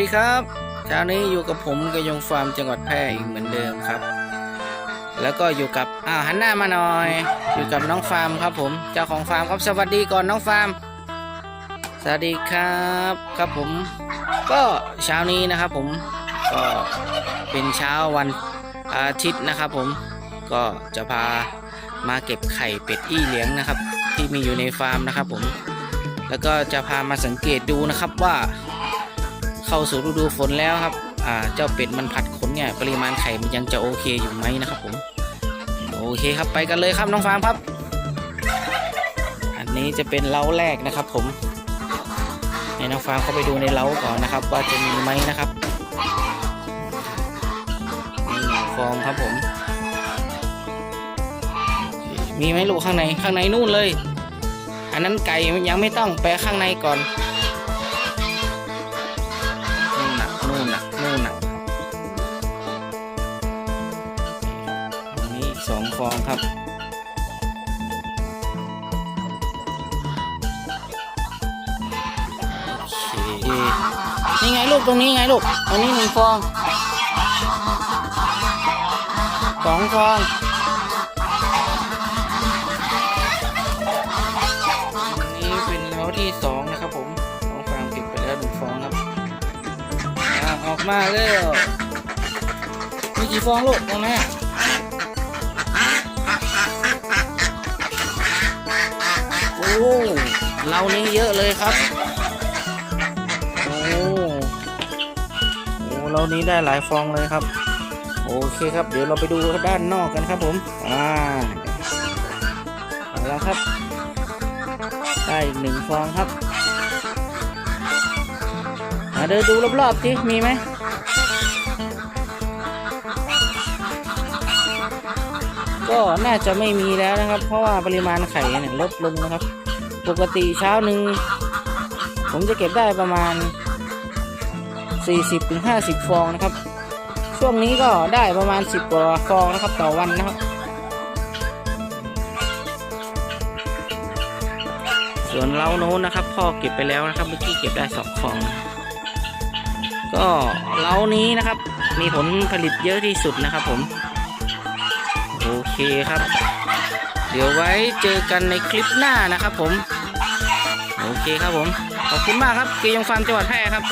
ดีครับเช้านี้อยู่กับผมกยงฟาร์มจังหวัดแพร่อีกเหมือนเดิมครับ แล้วก็อยู่กับอ้าวหันหน้ามาหน่อย อยู่กับน้องฟาร์มครับผมเจ้าของฟาร์มครับสวัสดีก่อนน้องฟาร์มสวัสดีครับครับผม ก็เช้านี้นะครับผมก็เป็นเช้าวันอาทิตย์นะครับ ผมก็จะพามาเก็บไข่เป็ดอี้เหลียงนะครับ ที่มีอยู่ในฟาร์มนะครับ ผม แล้วก็จะพามาสังเกตดูนะครับว่า เข้าสู่ฤดูฝนแล้วครับอ่าเจ้าเป็ดมันผัดขนเนี่ยปริมาณไข่มันยังจะโอเคอยู่ไหมนะครับผมโอเคครับไปกันเลยครับน้องฟาร์มครับ อันนี้จะเป็นเล้าแรกนะครับ ผมให้น้องฟาร์มเข้าไปดูในเล้าก่อนนะครับ ว่าจะมีไหมนะครับมีหนึ่งฟองครับผม มีไหมลูกข้างในข้างในนู่นเลย อันนั้นไก่ยังไม่ต้องไปข้างในก่อน นน่ะนู่นน่ะนู่นน่ะตรงนี้สองฟองครับ นี่ไงลูกตรงนี้ไงลูกอันนี้หนึ่งฟองสองฟองอันนี้เป็นเล้าที่สอง ออกมาเร็วมีกี่ฟองลูกตรงนี้โอ้เล้านี้เยอะเลยครับ โอ้โอ้เล้านี้ได้หลายฟองเลยครับ โอเคครับ เดี๋ยวเราไปดูด้านนอกกันครับผม อ่าเอาละครับ ได้อีกหนึ่งฟองครับ มาเดินดูรอบๆสิมีไหมก็น่าจะไม่มีแล้วนะครับ เพราะว่าปริมาณไข่เนี่ยลดลงนะครับ ปกติเช้าหนึ่งผมจะเก็บได้ประมาณ 40-50 ฟองนะครับ ช่วงนี้ก็ได้ประมาณ 10กว่าฟองนะครับต่อวันนะครับ ส่วนเล้าโน้นนะครับพ่อเก็บไปแล้วนะครับเมื่อกี้เก็บได้สองฟองนะ ก็เล้านี้นะครับ มีผลผลิตเยอะที่สุดนะครับผม โอเคครับ เดี๋ยวไว้เจอกันในคลิปหน้านะครับผม โอเคครับผม ขอบคุณมากครับเกยงฟาร์มจังหวัดแพร่ครับ